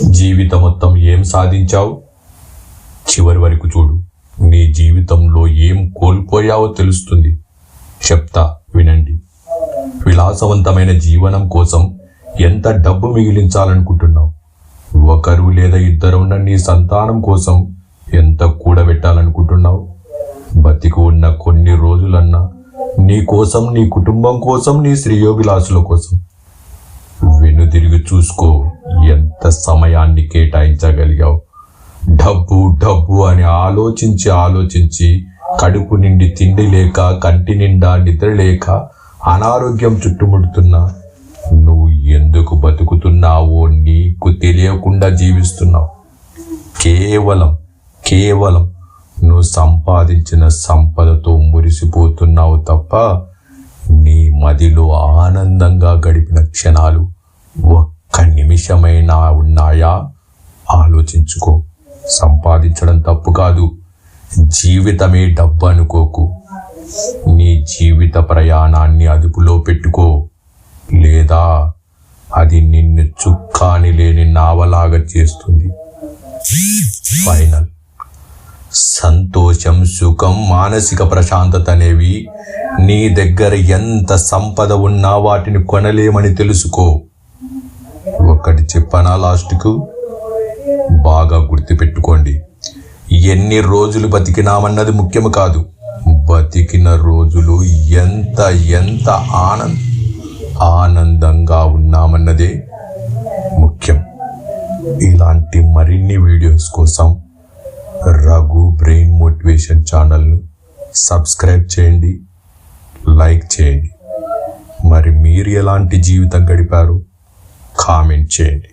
జీవితం మొత్తం ఏం సాధించావు? చివరి వరకు చూడు. నీ జీవితంలో ఏం కోల్పోయావో తెలుస్తుంది. చెప్తా వినండి. విలాసవంతమైన జీవనం కోసం ఎంత డబ్బు మిగిలించాలనుకుంటున్నావు? ఒకరు లేదా ఇద్దరు ఉన్న నీ సంతానం కోసం ఎంత కూడబెట్టాలనుకుంటున్నావు? బతికి ఉన్న కొన్ని రోజులన్నా నీ కోసం నీ కుటుంబం కోసం నీ శ్రేయోభిలాసుల కోసం. వెనుదిరిగి చూసుకో ఎంత సమయాన్ని కేటాయించగలిగావు. డబ్బు డబ్బు అని ఆలోచించి ఆలోచించి కడుపు నిండి తిండి లేక కంటి నిండా నిద్ర లేక అనారోగ్యం చుట్టుముడుతున్నా నువ్వు ఎందుకు బతుకుతున్నావో నీకు తెలియకుండా జీవిస్తున్నావు. కేవలం కేవలం నువ్వు సంపాదించిన సంపదతో మురిసిపోతున్నావు తప్ప నీ మదిలో ఆనందంగా గడిపిన క్షణాలు ఒక్క నిమిషమైనా ఉన్నాయా? ఆలోచించుకో. సంపాదించడం తప్పు కాదు. జీవితమే డబ్బు అనుకోకు. నీ జీవిత ప్రయాణాన్ని అదుపులో పెట్టుకో. లేదా అది నిన్ను చుక్కాని లేని నావలాగా చేస్తుంది. ఫైనల్. సంతోషం సుఖం మానసిక ప్రశాంతత అనేవి నీ దగ్గర ఎంత సంపద ఉన్నా వాటిని కొనలేమని తెలుసుకో. ఒకటి చెప్పానా లాస్ట్కు? బాగా గుర్తుపెట్టుకోండి. ఎన్ని రోజులు బతికినామన్నది ముఖ్యం కాదు. బతికిన రోజులు ఎంత ఎంత ఆనంద ఆనందంగా ఉన్నామన్నదే ముఖ్యం. ఇలాంటి మరిన్ని వీడియోస్ కోసం రఘు బ్రెయిన్ మోటివేషన్ ఛానల్ను సబ్స్క్రైబ్ చేయండి లైక్ చేయండి. మరి మీరు ఎలాంటి జీవితం గడిపారు? కామెంట్ చేయండి.